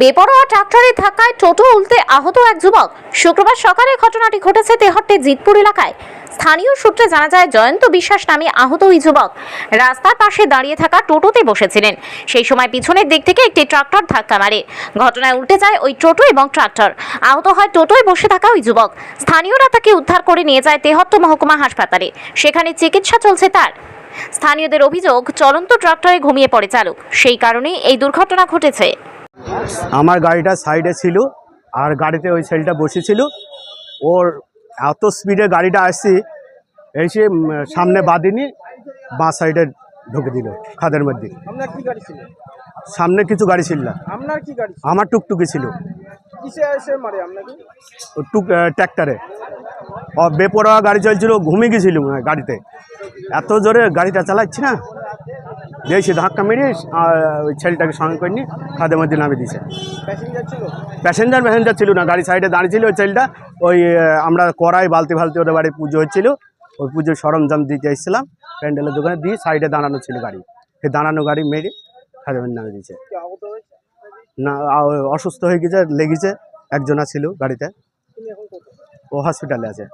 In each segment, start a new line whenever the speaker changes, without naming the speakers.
বেপরোয়া ট্রাক্টরে ধাক্কায় টোটো উল্টে আহত এক যুবক। শুক্রবার সকালে ঘটনাটি ঘটেছে তেহট্টে জিতপুর এলাকায়। স্থানীয় সূত্রে জানা যায়, জয়ন্ত বিশ্বাস নামে আহত ওই যুবক রাস্তার পাশে দাঁড়িয়ে থাকা টোটোতে বসেছিলেন। সেই সময় পিছনের দিক থেকে একটি ট্রাক্টর ধাক্কা মারে। ঘটনায় উল্টে যায় ওই টোটো এবং ট্রাক্টর। আহত হয় টোটোয় বসে থাকা ওই যুবক। স্থানীয়রা তাকে উদ্ধার করে নিয়ে যায় তেহট্ট মহকুমা হাসপাতালে। সেখানে চিকিৎসা চলছে তার। স্থানীয়দের অভিযোগ, চলন্ত ট্রাক্টরে ঘুমিয়ে পড়ে চালক। সেই কারণেই এই দুর্ঘটনা ঘটেছে।
আমার গাড়িটা সাইডে ছিল আর গাড়িতে ওই ছেলেটা বসেছিল। ওর এত স্পিডে গাড়িটা আসছি এসে সামনে বাঁধিনি বাঁ সাইডে ঢুকে দিল খাদের মধ্যে। সামনে কিছু গাড়ি ছিল না। আমার টুকটুকি ছিল। টুক ট্র্যাক্টরে। বেপরোয়া গাড়ি চলছিল ঘুমিয়ে গেছিল গাড়িতে। এত জোরে গাড়িটা চালাচ্ছি না। দিয়েছি ধাক্কা মেরে ওই ছেলেটাকে সঙ্গে করে নিয়ে খাদের মধ্যে নামিয়ে দিয়েছে।
প্যাসেঞ্জার
প্যাসেঞ্জার ছিল না গাড়ি সাইডে দাঁড়িয়ে ছিল ওই ছেলেটা। ওই আমরা কড়াই বালতি ফালতি ওদের বাড়ি পুজো হচ্ছিল। ওই পুজোর সরঞ্জাম দিতে এসেছিলাম প্যান্ডেলের দোকানে দিয়ে সাইডে দাঁড়ানো ছিল গাড়ি। সেই দাঁড়ানো গাড়ি মেরে খাদের মধ্যে নামিয়ে দিয়েছে। না অসুস্থ হয়ে গেছে লেগেছে একজনা ছিল গাড়িতে। ও হসপিটালে আছে।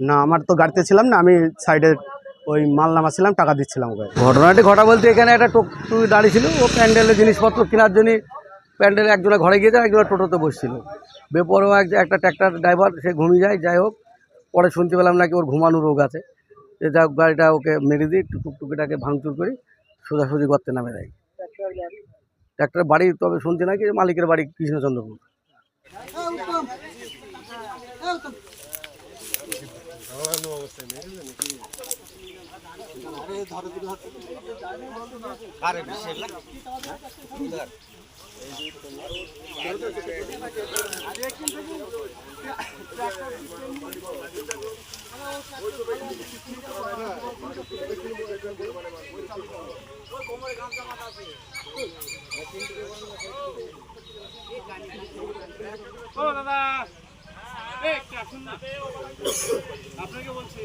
না আমার তো গাড়িতে ছিলাম না আমি সাইডে ওই মাল নামাছিলাম, টাকা দিচ্ছিলাম ওকে।
ঘটনাটি ঘটা বলতে এখানে একটা টোটো দাঁড়িয়ে ছিল, ও প্যান্ডেলের জিনিসপত্র কেনার জন্য প্যান্ডেলে একজনে ঘরে গিয়েছে একজনে টোটোতে বসছিল। বেপরোয়া এক একটা ট্র্যাক্টর ড্রাইভার সে ঘুমিয়ে যায়, যাই হোক, পরে শুনতে পেলাম নাকি ওর ঘুমানো রোগ আছে। যে হোক, গাড়িটা ওকে মেরে দিয়ে টুকটুকিটাকে ভাঙচুর করি, সোজাসুজি করতে নামে দেয়। ট্র্যাক্টরের বাড়ি, তবে শুনছি নাকি মালিকের বাড়ি কৃষ্ণচন্দ্রপুর।
ও দাদা আপনাকে বলছি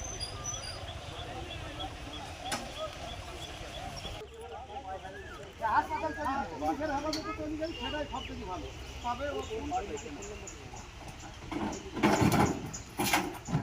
মাছের হালাত সব থেকে ভালো তবে